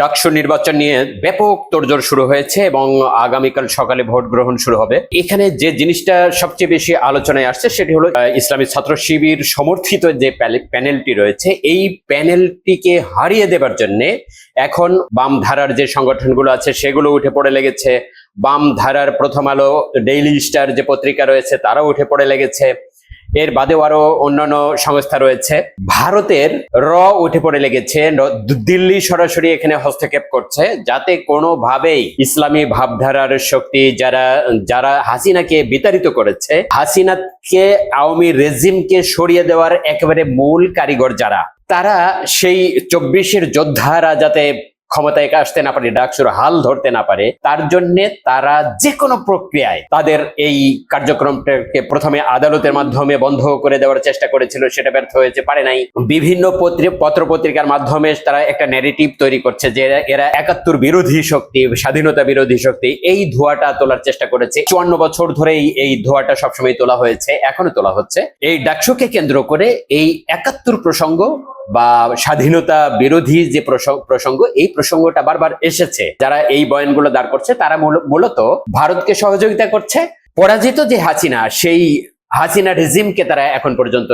ডাকসু নির্বাচন নিয়ে ব্যাপক তোড়জোড় শুরু হয়েছে এবং আগামীকাল সকালে ভোট গ্রহণ শুরু হবে। এখানে যে জিনিসটা সবচেয়ে বেশি আলোচনায় আসছে সেটি হলো ইসলামী ছাত্র শিবির সমর্থিত যে প্যানেলটি রয়েছে, এই প্যানেলটিকে হারিয়ে দেবার জন্য এখন বাম ধারার যে সংগঠনগুলো আছে সেগুলো উঠে পড়ে লেগেছে। বাম ধারার প্রথম আলো, ডেইলি স্টার যে পত্রিকা রয়েছে তারাও উঠে পড়ে লেগেছে। এর বাদেও আরও অন্যান্য সংস্থা রয়েছে। ভারতের র উঠে পড়ে লেগেছে দিল্লি সরাসরি এখানে হস্তক্ষেপ করছে, যাতে কোনোভাবেই ইসলামী ভাবধারার শক্তি যারা যারা হাসিনাকে বিতাড়িত করেছে, হাসিনাকে, আওয়ামী রেজিমকে সরিয়ে দেওয়ার একেবারে মূল কারিগর যারা, তারা সেই চব্বিশের যোদ্ধারা যাতে ক্ষমতায় আসতে না পারে, ডাকসুর হাল ধরতে না পারে, তার জন্য তারা যে কোনো প্রক্রিয়ায় তাদের এই কার্যক্রমটাকে প্রথমে আদালতের মাধ্যমে বন্ধ করে দেওয়ার চেষ্টা করেছিল, সেটা ব্যর্থ হয়েছে, পারে নাই। বিভিন্ন পত্রি- পত্রপত্রিকার মাধ্যমে তারা একটা ন্যারেটিভ তৈরি করছে যে এরা একাত্তর বিরোধী শক্তি, স্বাধীনতা বিরোধী শক্তি, এই ধোঁয়াটা তোলার চেষ্টা করেছে। চুয়ান্ন বছর ধরেই এই ধোঁয়াটা সবসময় তোলা হয়েছে, এখনও তোলা হচ্ছে। এই ডাকসুকে কেন্দ্র করে এই একাত্তর প্রসঙ্গ বা স্বাধীনতা বিরোধী যে প্রসঙ্গ, এই প্রসঙ্গটা বারবার এসেছে। যারা এই বয়ানগুলো দাঁড় করছে, তারা মূলত ভারতকে সহযোগিতা করছে। পরাজিত যে হাসিনা, সেই হাসিনা রেজিমকে তারা এখন পর্যন্ত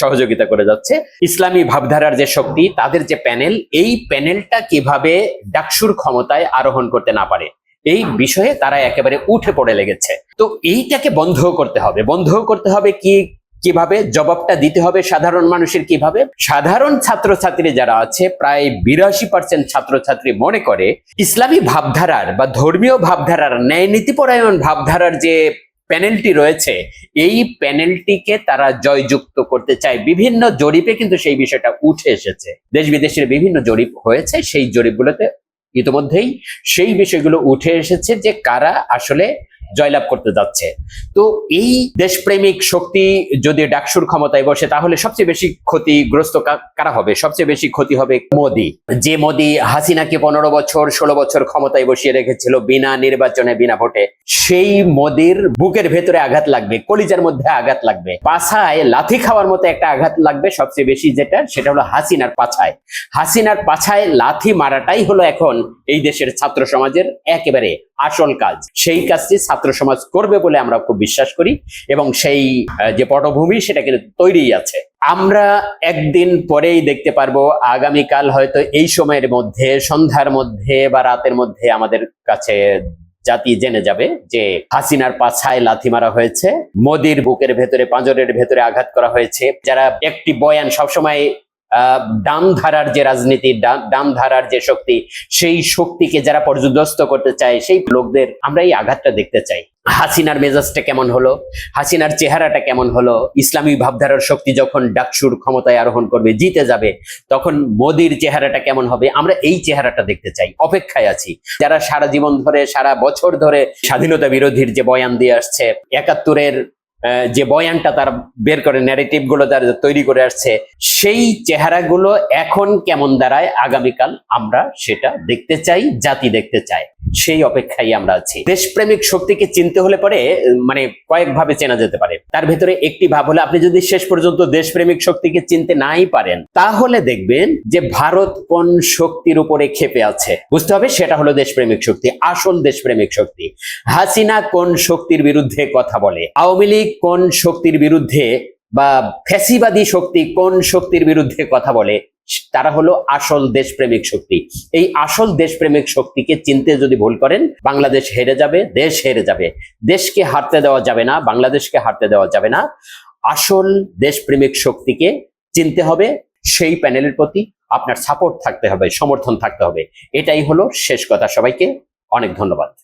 সহযোগিতা করে যাচ্ছে। ইসলামী ভাবধারার যে শক্তি, তাদের যে প্যানেল, এই প্যানেলটা কীভাবে ডাকসুর ক্ষমতায় আরোহণ করতে না পারে, এই বিষয়ে তারা একেবারে উঠে পড়ে লেগেছে। তো এইটাকে বন্ধ করতে হবে। বন্ধ করতে হবে কি কীভাবে জবাবটা দিতে হবে সাধারণ মানুষের কীভাবে? সাধারণ ছাত্রছাত্রী যারা আছে, প্রায় বিরাশি পার্সেন্ট ছাত্রছাত্রী মনে করে, ইসলামী ভাবধারার বা ধর্মীয় ভাবধারার ন্যায় নীতিপরায়ণ ভাবধারার যে প্যানেলটি রয়েছে, এই প্যানেলটিকে তারা জয়যুক্ত করতে চায়। বিভিন্ন জরিপে কিন্তু সেই বিষয়টা উঠে এসেছে। দেশ বিদেশের বিভিন্ন জরিপ হয়েছে, সেই জরিপগুলোতে ইতিমধ্যেই সেই বিষয়গুলো উঠে এসেছে যে কারা আসলে জয়লাভ করতে যাচ্ছে। তো এই দেশপ্রেমিক শক্তি যদি ডাকসুর ক্ষমতায় বসে, তাহলে সবচেয়ে বেশি ক্ষতিগ্রস্ত কারা হবে? সবচেয়ে বেশি ক্ষতি হবে মোদি। যে মোদি হাসিনাকে পনেরো বছর, ষোলো বছর ক্ষমতায় বসিয়ে রেখেছিল বিনা নির্বাচনে, বিনা ভোটে, সেই মোদির বুকের ভেতরে আঘাত লাগবে, কলিজার মধ্যে আঘাত লাগবে, পাছায় লাথি খাওয়ার মতো একটা আঘাত লাগবে সবচেয়ে বেশি যেটা, সেটা হলো হাসিনার পাছায়। হাসিনার পাছায় লাথি মারাটাই হলো এখন এই দেশের ছাত্র সমাজের একেবারে আসল কাজ। সেই কাজটি ছাত্র সমাজ করবে বলে আমরা খুব বিশ্বাস করি এবং সেই যে পটভূমি সেটা কিন্তু তৈরি আছে। আমরা একদিন পরেই দেখতে পারব আগামীকাল হয়তো এই সময়ের মধ্যে, সন্ধ্যার মধ্যে বা রাতের মধ্যে আমাদের কাছে জাতি জেনে যাবে যে হাসিনার পাছায় লাথি মারা হয়েছে, মোদির বুকের ভেতরে, পাঁজরের ভেতরে আঘাত করা হয়েছে। যারা একটি বয়ান সবসময় ডান ধারার যে রাজনীতি ডান ধারার যে শক্তি, সেই শক্তিকে যারা পর্যদস্ত করতে চায়, সেই লোকদের আমরা এই আঘাতটা দেখতে চাই। হাসিনার মেজাজটা কেমন হলো? হাসিনার চেহারাটা কেমন হলো? ইসলামী ভাবধারার শক্তি যখন ডাকসুর ক্ষমতায় আরোহণ করবে, জিতে যাবে, তখন মোদির চেহারাটা কেমন হবে? আমরা এই চেহারাটা দেখতে চাই। অপেক্ষায় আছি। যারা সারা জীবন ধরে, সারা বছর ধরে স্বাধীনতা বিরোধীর যে বয়ান দিয়ে আসছে, একাত্তরের যে বয়ানটা তার বের করে ন্যারেটিভগুলো তার তৈরি করে আসছে, সেই চেহারাগুলো এখন কেমন দাঁড়ায়? আগামীকাল আমরা সেটা দেখতে চাই, জাতি দেখতে চাই সেই অপেক্ষায় আমরা আছি। দেশপ্রেমিক শক্তিকে চিনতে হলে পরে মানে কয়েকভাবে চেনা যেতে পারে। তার ভেতরে একটি ভাব হলে, আপনি যদি শেষ পর্যন্ত দেশপ্রেমিক শক্তিকে চিনতে নাই পারেন, তাহলে দেখবেন যে ভারত কোন শক্তির উপরে ক্ষেপে আছে। বুঝতে হবে, সেটা হলো দেশপ্রেমিক শক্তি, আসল দেশপ্রেমিক শক্তি। হাসিনা কোন শক্তির বিরুদ্ধে কথা বলে? আওয়ামী লীগ কোন শক্তির বিরুদ্ধে বা ফ্যাসিবাদী শক্তি কোন শক্তির বিরুদ্ধে কথা বলে? তারা হলো আসল দেশপ্রেমিক শক্তি। এই আসল দেশপ্রেমিক শক্তিকে চিনতে যদি ভুল করেন, বাংলাদেশ হেরে যাবে, দেশ হেরে যাবে। দেশকে হারতে দেওয়া যাবে না, বাংলাদেশকে হারতে দেওয়া যাবে না। আসল দেশপ্রেমিক শক্তিকে চিনতে হবে, সেই প্যানেলের প্রতি আপনার সাপোর্ট থাকতে হবে, সমর্থন থাকতে হবে। এটাই হলো শেষ কথা। সবাইকে অনেক ধন্যবাদ।